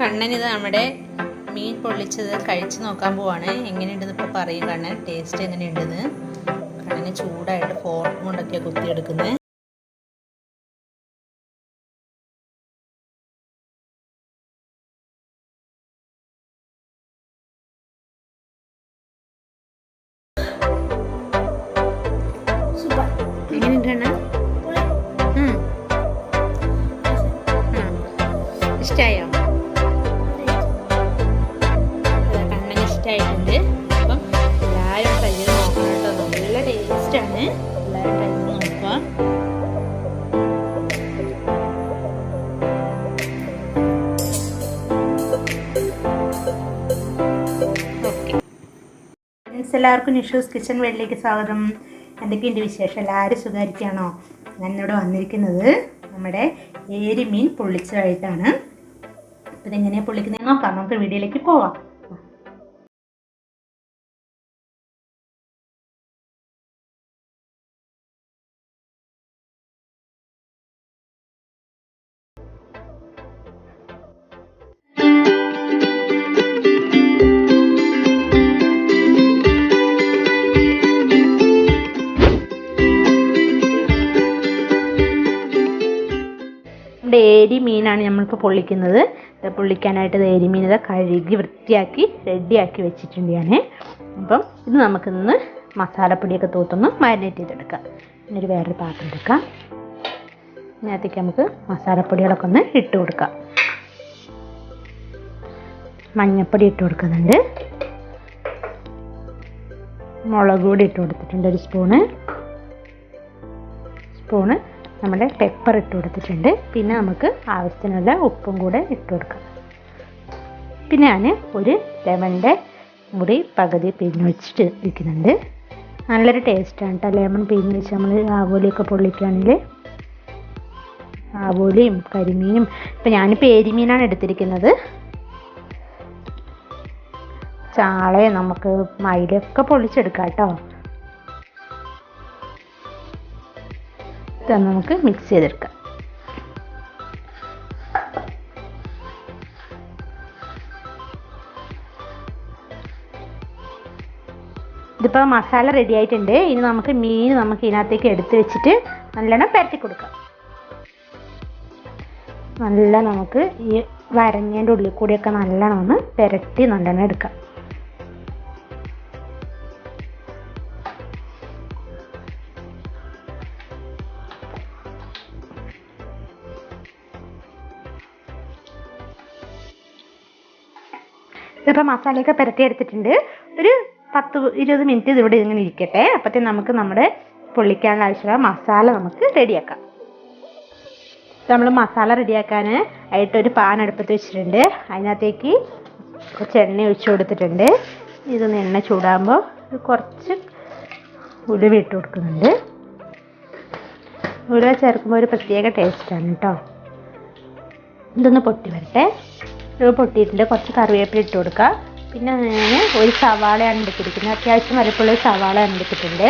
കണ്ണൻ ഇത് നമ്മുടെ മീൻ പൊള്ളിച്ചത് കഴിച്ച് നോക്കാൻ പോവാണ്. എങ്ങനെയുണ്ടെന്ന് ഇപ്പോൾ പറയും കണ്ണൻ. ടേസ്റ്റ് എങ്ങനെയുണ്ടെന്ന്. കണ്ണന് ചൂടായിട്ട് ഫോർക്ക് കൊണ്ടൊക്കെ കുത്തിയെടുക്കുന്നത് എങ്ങനെയുണ്ട് കണ്ണൻ? ഫ്രണ്ട്സ് എല്ലാവർക്കും നിഷൂസ് കിച്ചൺ വേൾഡിലേക്ക് സ്വാഗതം. എന്തൊക്കെയുണ്ട് വിശേഷം? എല്ലാവരും സുഖമായിരിക്കുകയാണോ? ഞാൻ ഇവിടെ വന്നിരിക്കുന്നത് നമ്മുടെ ഏരിമീൻ പൊള്ളിച്ചതായിട്ടാണ്. അപ്പോൾ ഇതെങ്ങനെയാണ് പൊള്ളിക്കുന്നത് നോക്കാം. നമുക്ക് വീഡിയോയിലേക്ക് പോവാം. നമ്മുടെ ഏരി മീനാണ് നമ്മളിപ്പോൾ പൊള്ളിക്കുന്നത്. പൊള്ളിക്കാനായിട്ട് ഏരി മീൻ ഇത് കഴുകി വൃത്തിയാക്കി റെഡിയാക്കി വെച്ചിട്ടുണ്ട് ഞാൻ അപ്പം ഇത് നമുക്കിന്ന് മസാലപ്പൊടിയൊക്കെ തൂത്തൊന്ന് മാരിനേറ്റ് ചെയ്തെടുക്കാം. പിന്നെ ഒരു വേറൊരു പാത്രം എടുക്കാം. ഇതിനകത്തേക്ക് നമുക്ക് മസാലപ്പൊടികളൊക്കെ ഒന്ന് ഇട്ട് കൊടുക്കാം. മഞ്ഞപ്പൊടി ഇട്ട് കൊടുക്കുന്നുണ്ട്. മുളക് പൊടി ഇട്ട് കൊടുത്തിട്ടുണ്ട് ഒരു സ്പൂണ്. സ്പൂണ് നമ്മുടെ പെപ്പർ ഇട്ട് കൊടുത്തിട്ടുണ്ട്. പിന്നെ നമുക്ക് ആവശ്യത്തിനുള്ള ഉപ്പും കൂടെ ഇട്ട് കൊടുക്കാം. പിന്നെ ഞാൻ ഒരു ലെമണിന്റെ മുടി പകുതി പിഴിഞ്ഞ് വെച്ചിട്ട് ഇരിക്കുന്നുണ്ട്. നല്ലൊരു ടേസ്റ്റാണ് കേട്ടോ ലെമൺ പിഴിഞ്ഞ് വെച്ച് നമ്മൾ ആവോലിയൊക്കെ പൊള്ളിക്കുകയാണെങ്കിൽ ആവോലിയും കരിമീനും. ഇപ്പം ഞാനിപ്പോൾ എരിമീനാണ് എടുത്തിരിക്കുന്നത്. ചാളയെ നമുക്ക് മയിലൊക്കെ പൊള്ളിച്ചെടുക്കാം കേട്ടോ ഇത് നമുക്ക് മിക്സ് ചെയ്തെടുക്കാം. ഇതിപ്പോൾ മസാല റെഡി ആയിട്ടുണ്ട്. ഇനി നമുക്ക് മീൻ നമുക്ക് ഇതിനകത്തേക്ക് എടുത്ത് വെച്ചിട്ട് നല്ലോണം പരത്തി കൊടുക്കാം. നല്ല നമുക്ക് ഈ വരഞ്ഞതിന്റെ ഉള്ളിൽ കൂടിയൊക്കെ നല്ലോണം ഒന്ന് പുരട്ടി നല്ലോണം എടുക്കാം. ഇതിപ്പോൾ മസാലയൊക്കെ എടുത്തിട്ടുണ്ട് ഒരു പത്ത് ഇരുപത് മിനിറ്റ് ഇതിവിടെ ഇങ്ങനെ ഇരിക്കട്ടെ. അപ്പോഴത്തേന് നമുക്ക് നമ്മുടെ പൊള്ളിക്കാനുള്ള ആവശ്യമുള്ള മസാല നമുക്ക് റെഡിയാക്കാം. നമ്മൾ മസാല റെഡിയാക്കാൻ ആയിട്ടൊരു പാൻ അടുപ്പത്ത് വെച്ചിട്ടുണ്ട്. അതിനകത്തേക്ക് കുറച്ച് എണ്ണ ഒഴിച്ച് കൊടുത്തിട്ടുണ്ട്. ഇതൊന്ന് എണ്ണ ചൂടാകുമ്പോൾ കുറച്ച് ഉലുവ ഇട്ട് കൊടുക്കുന്നുണ്ട്. ഉലുവ ചേർക്കുമ്പോൾ ഒരു പ്രത്യേക ടേസ്റ്റാണ് കേട്ടോ ഇതൊന്ന് പൊട്ടി വരട്ടെ പൊട്ടിയിട്ടുണ്ട്. കുറച്ച് കറിവേപ്പില ഇട്ട് കൊടുക്കുക. പിന്നെ ഞാൻ ഒരു സവാളയാണ് എടുത്തിരിക്കുന്നത്. അത്യാവശ്യം വലപ്പുള്ള സവാളയാണ് എടുത്തിട്ടുണ്ട്.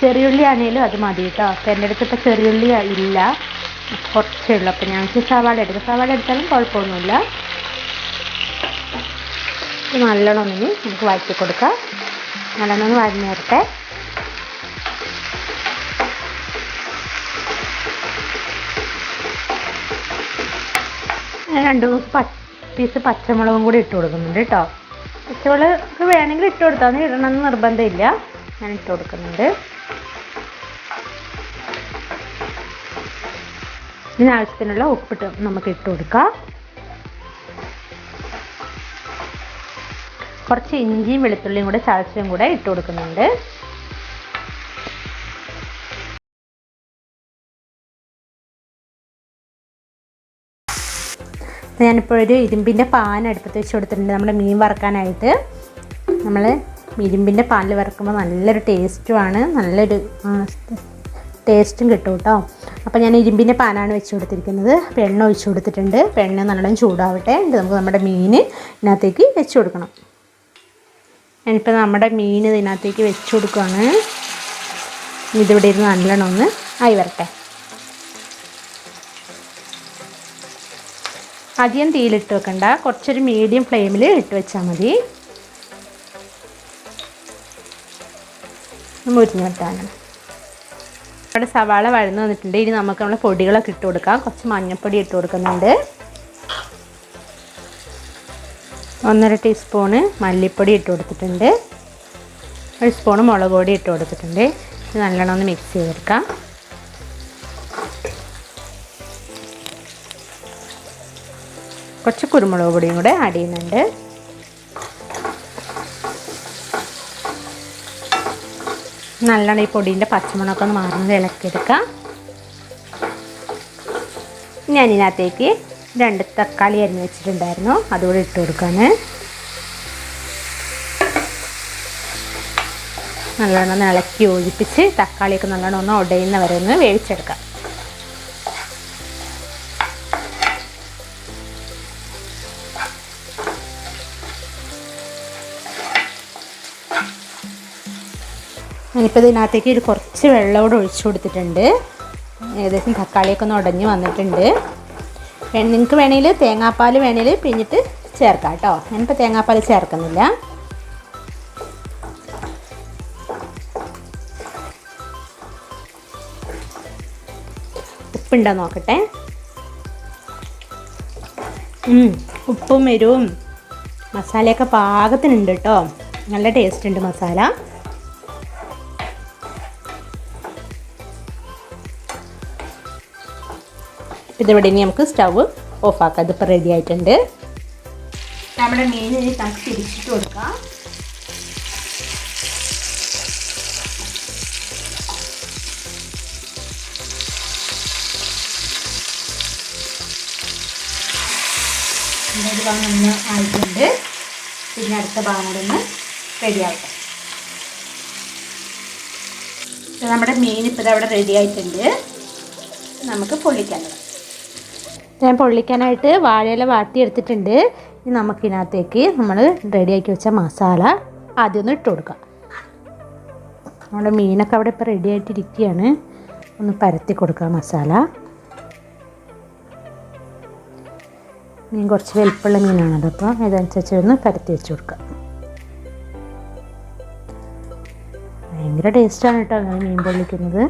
ചെറിയുള്ളി ആണെങ്കിലും അത് മതി കേട്ടോ. അപ്പം എന്റെ അടുത്ത് ഇപ്പോൾ ചെറിയുള്ളി ഇല്ല. കുറച്ചേ ഉള്ളൂ. അപ്പം വെച്ച് സവാള എടുക്കും. സവാള എടുത്താലും കുഴപ്പമൊന്നുമില്ല. നല്ലോണം ഒന്ന് നമുക്ക് വഴറ്റി കൊടുക്കാം. നല്ലോണം ഒന്ന് വഴഞ്ഞു നേരത്തെ രണ്ട് മൂന്ന് പ പീസ് പച്ചമുളകും കൂടി ഇട്ട് കൊടുക്കുന്നുണ്ട് കേട്ടോ പച്ചമുളക് വേണമെങ്കിൽ ഇട്ട് കൊടുത്താൽ മതി. ഇടണമെന്ന് നിർബന്ധമില്ല. ഞാൻ ഇട്ട് കൊടുക്കുന്നുണ്ട്. ഇതിന് ആവശ്യത്തിനുള്ള ഉപ്പിട്ട് നമുക്ക് ഇട്ട് കൊടുക്കാം. കുറച്ച് ഇഞ്ചിയും വെളുത്തുള്ളിയും കൂടെ ചതച്ചും കൂടെ ഇട്ട് കൊടുക്കുന്നുണ്ട്. ഞാനിപ്പോൾ ഒരു ഇരുമ്പിന്റെ പാൻ അടുപ്പത്ത് വെച്ച് കൊടുത്തിട്ടുണ്ട്. നമ്മുടെ മീൻ വറുക്കാനായിട്ട്. നമ്മൾ ഇരുമ്പിന്റെ പാനിൽ വറുക്കുമ്പോൾ നല്ലൊരു ടേസ്റ്റുമാണ്. നല്ലൊരു ടേസ്റ്റും കിട്ടും കേട്ടോ. അപ്പോൾ ഞാൻ ഇരുമ്പിന്റെ പാനാണ് വെച്ച് കൊടുത്തിരിക്കുന്നത്. അപ്പോൾ എണ്ണ ഒഴിച്ച് കൊടുത്തിട്ടുണ്ട്. അപ്പോൾ എണ്ണ നല്ലോണം ചൂടാവട്ടെ. എന്നിട്ട് നമുക്ക് നമ്മുടെ മീൻ ഇതിനകത്തേക്ക് വെച്ച് കൊടുക്കണം. ഞാനിപ്പോൾ നമ്മുടെ മീൻ ഇതിനകത്തേക്ക് വെച്ച് കൊടുക്കുകയാണ് ഇതിവിടെ ഇരുന്ന് നല്ലോണം ഒന്ന് ആയി വരട്ടെ. അധികം തീയിലിട്ട് വെക്കണ്ട. കുറച്ചൊരു മീഡിയം ഫ്ലെയിമിൽ ഇട്ട് വെച്ചാൽ മതി. മുരിഞ്ഞ് വെട്ടാനാണ് ഇവിടെ സവാള വഴന്ന് വന്നിട്ടുണ്ട്. ഇനി നമുക്ക് നമ്മൾ പൊടികളൊക്കെ ഇട്ട് കൊടുക്കാം. കുറച്ച് മഞ്ഞൾപ്പൊടി ഇട്ട് കൊടുക്കുന്നുണ്ട്. ഒന്നര ടീസ്പൂണ് മല്ലിപ്പൊടി ഇട്ട് കൊടുത്തിട്ടുണ്ട്. ഒരു സ്പൂണ് മുളക് പൊടി ഇട്ട് കൊടുത്തിട്ടുണ്ട്. നല്ലോണം ഒന്ന് മിക്സ് ചെയ്തെടുക്കാം. കുറച്ച് കുരുമുളക് പൊടിയും കൂടെ ആഡ് ചെയ്യുന്നുണ്ട്. നല്ലോണം ഈ പൊടീന്റെ പച്ചമണമൊക്കെ ഒന്ന് മാറുന്നത് ഇളക്കിയെടുക്കാം. ഞാൻ ഇതിനകത്തേക്ക് രണ്ട് തക്കാളി അരിഞ്ഞ് വെച്ചിട്ടുണ്ടായിരുന്നു. അതുകൂടെ ഇട്ട് കൊടുക്കാന് നല്ലോണം ഇളക്കി ഒഴിപ്പിച്ച് തക്കാളിയൊക്കെ നല്ലോണം ഒന്ന് ഉടയുന്നവരെ ഒന്ന് വേവിച്ചെടുക്കാം. ഞാനിപ്പോൾ ഇതിനകത്തേക്ക് ഒരു കുറച്ച് വെള്ളം കൂടെ ഒഴിച്ചു കൊടുത്തിട്ടുണ്ട്. ഏകദേശം തക്കാളിയൊക്കെ ഒന്ന് ഉടഞ്ഞ് വന്നിട്ടുണ്ട്. നിങ്ങൾക്ക് വേണമെങ്കിൽ തേങ്ങാപ്പാൽ വേണമെങ്കിൽ പിഴിഞ്ഞിട്ട് ചേർക്കാം കേട്ടോ ഞാനിപ്പോൾ തേങ്ങാപ്പാൽ ചേർക്കുന്നില്ല. ഉപ്പുണ്ടോ നോക്കട്ടെ? ഉപ്പും എരിവും മസാലയൊക്കെ പാകത്തിനുണ്ട് കേട്ടോ നല്ല ടേസ്റ്റ് ഉണ്ട് മസാല. ഇതിവിടെ ഇനി നമുക്ക് സ്റ്റവ് ഓഫാക്കാം. ഇതിപ്പോൾ റെഡി ആയിട്ടുണ്ട്. നമ്മുടെ മീൻ ഇനി തിരിച്ചിട്ട് കൊടുക്കാം. ഒരു ഭാഗം ഒന്ന് ആയിട്ടുണ്ട്. പിന്നെ അടുത്ത ഭാഗം കൂടെ ഒന്ന് റെഡിയാക്കാം നമ്മുടെ മീൻ ഇപ്പോൾ അവിടെ റെഡി ആയിട്ടുണ്ട്. നമുക്ക് പൊള്ളിക്കാനുള്ളത് ഞാൻ പൊള്ളിക്കാനായിട്ട് വാഴയില വാട്ടിയെടുത്തിട്ടുണ്ട്. ഇനി നമുക്കിതിനകത്തേക്ക് നമ്മൾ റെഡിയാക്കി വെച്ച മസാല ആദ്യം ഒന്ന് ഇട്ട് കൊടുക്കാം. നമ്മുടെ മീനൊക്കെ അവിടെ ഇപ്പോൾ റെഡി ആയിട്ടിരിക്കുകയാണ്. ഒന്ന് പരത്തി കൊടുക്കുക മസാല. മീൻ കുറച്ച് വലിപ്പമുള്ള മീനാണ് അപ്പോൾ ഇതനുസരിച്ച് ഒന്ന് പരത്തി വെച്ച് കൊടുക്കുക ഭയങ്കര ടേസ്റ്റാണ് കേട്ടോ അങ്ങനെ മീൻ പൊള്ളിക്കുന്നത്.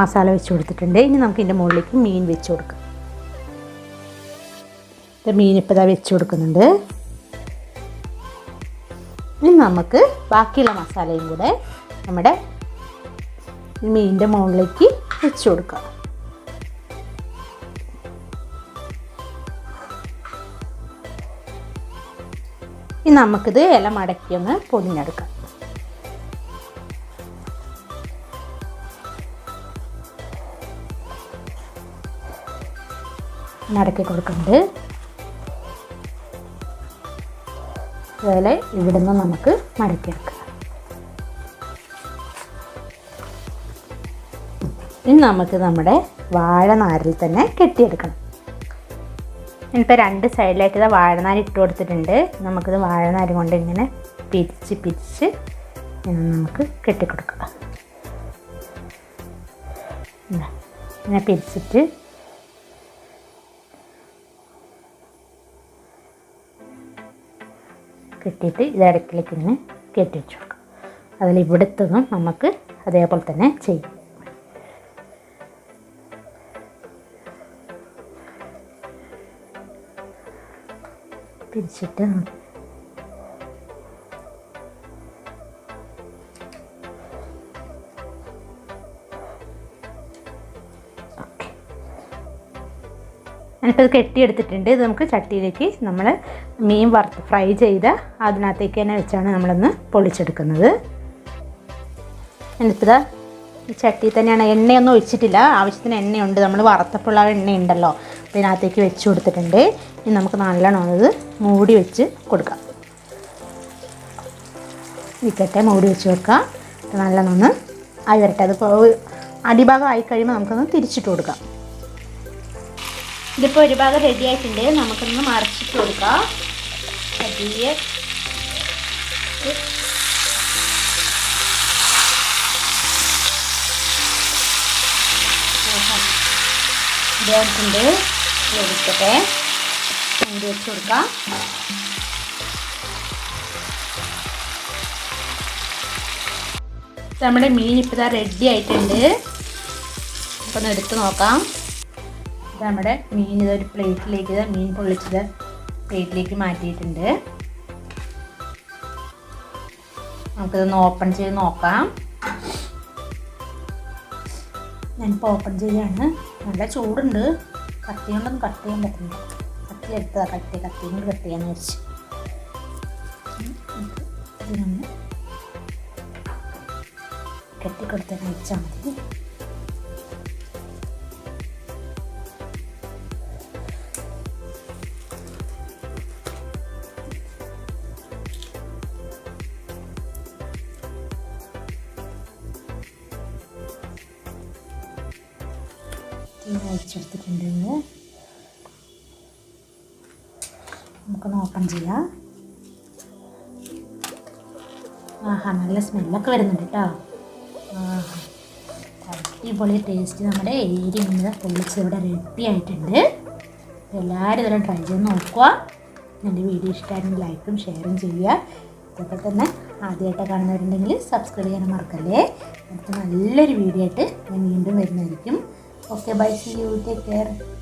മസാല വെച്ച് കൊടുത്തിട്ടുണ്ട്. ഇനി നമുക്ക് ഇതിന്റെ മുകളിലേക്ക് മീൻ വെച്ച് കൊടുക്കാം. മീൻ ഇപ്പോൾ ഇതാ വെച്ച് കൊടുക്കുന്നുണ്ട്. ഇനി നമുക്ക് ബാക്കിയുള്ള മസാലയും കൂടെ നമ്മുടെ മീനിന്റെ മുകളിലേക്ക് വെച്ച് കൊടുക്കാം. ഇനി നമുക്കിത് ഇല മടക്കി ഒന്ന് പൊതിഞ്ഞെടുക്കാം. മടക്കി കൊടുക്കുന്നുണ്ട്. അതുപോലെ ഇവിടുന്ന് നമുക്ക് മടക്കിയെടുക്കാം ഇനി നമുക്ക് നമ്മുടെ വാഴനാരിൽ തന്നെ കെട്ടിയെടുക്കണം. ഇനിയിപ്പോൾ രണ്ട് സൈഡിലായിട്ട് ഇത് വാഴനാര് ഇട്ട് കൊടുത്തിട്ടുണ്ട്. നമുക്കിത് വാഴനാര് കൊണ്ട് ഇങ്ങനെ പിരിച്ച് പിരിച്ച് നമുക്ക് കെട്ടിക്കൊടുക്കാം. ഇങ്ങനെ പിരിച്ചിട്ട് കെട്ടിയിട്ട് ഇത് ഇടയ്ക്കിലേക്ക് ഇങ്ങനെ കെട്ടി വെച്ച് കൊടുക്കാം അതിൽ ഇവിടുത്തതും നമുക്ക് അതേപോലെ തന്നെ ചെയ്യും. പിരിച്ചിട്ട് ഞാനിപ്പോൾ ഇത് കെട്ടിയെടുത്തിട്ടുണ്ട്. ഇത് നമുക്ക് ചട്ടിയിലേക്ക് നമ്മൾ മീൻ വറുത്ത് ഫ്രൈ ചെയ്ത അതിനകത്തേക്ക് തന്നെ വെച്ചാണ് നമ്മളൊന്ന് പൊളിച്ചെടുക്കുന്നത്. എന്നിട്ടിത് ഈ ചട്ടിയിൽ തന്നെയാണ്. എണ്ണയൊന്നും ഒഴിച്ചിട്ടില്ല. ആവശ്യത്തിന് എണ്ണയുണ്ട്. നമ്മൾ വറുത്തപ്പോൾ ആ എണ്ണയുണ്ടല്ലോ. അപ്പോൾ ഇതിനകത്തേക്ക് വെച്ച് കൊടുത്തിട്ടുണ്ട്. ഇനി നമുക്ക് നല്ലോണം അത് മൂടി വെച്ച് കൊടുക്കാം. ഇരിക്കട്ടെ മൂടി വെച്ച് കൊടുക്കാം. നല്ലോണം ഒന്ന് ആയി വരട്ടെ അത് അടിഭാഗം ആയി കഴിയുമ്പോൾ നമുക്കൊന്ന് തിരിച്ചിട്ട് കൊടുക്കാം. ഇതിപ്പോൾ ഒരു ഭാഗം റെഡി ആയിട്ടുണ്ട്. നമുക്കൊന്ന് മറച്ചിട്ട് കൊടുക്കാം. പതിയെ ഇതായിട്ടുണ്ട് എടുക്കട്ടെ. മൂടി വെച്ച് കൊടുക്കാം. നമ്മുടെ മീൻ ഇപ്പോൾ റെഡി ആയിട്ടുണ്ട്. ഒന്ന് എടുത്ത് നോക്കാം. നമ്മുടെ മീൻ ഇതൊരു പ്ലേറ്റിലേക്ക് മീൻ പൊള്ളിച്ചത് പ്ലേറ്റിലേക്ക് മാറ്റിയിട്ടുണ്ട്. നമുക്കിതൊന്ന് ഓപ്പൺ ചെയ്ത് നോക്കാം. ഞാനിപ്പോൾ ഓപ്പൺ ചെയ്യാണ്. നല്ല ചൂടുണ്ട്. കത്തി കൊണ്ടൊന്നും കട്ട് ചെയ്യാൻ പറ്റുന്നില്ല കത്തിലെടുത്തതാണ് കത്തി കത്തി കൊണ്ട് കട്ട് ചെയ്യാന്ന് വെച്ച് ഇതിനൊന്ന് മതി. തീ വെച്ചെടുത്തിട്ടുണ്ട് നമുക്കൊന്ന് ഓപ്പൺ ചെയ്യാം. ആഹാ നല്ല സ്മെല്ലൊക്കെ വരുന്നുണ്ട് കേട്ടോ. അടിപൊളി ടേസ്റ്റ് നമ്മുടെ ഏരി ഇങ്ങനെ പൊള്ളിച്ച് ഇവിടെ റെഡി ആയിട്ടുണ്ട് എല്ലാവരും ഇതെല്ലാം ട്രൈ ചെയ്ത് നോക്കുക. എന്റെ വീഡിയോ ഇഷ്ടമായിരുന്നെങ്കിൽ ലൈക്കും ഷെയറും ചെയ്യുക. ഇതൊക്കെ തന്നെ ആദ്യമായിട്ട് കാണുന്നവരുണ്ടെങ്കിൽ സബ്സ്ക്രൈബ് ചെയ്യാൻ മറക്കല്ലേ. അടുത്ത നല്ലൊരു വീഡിയോ ആയിട്ട് ഞാൻ വീണ്ടും വരുന്നതായിരിക്കും. qualquer baixinho que quer.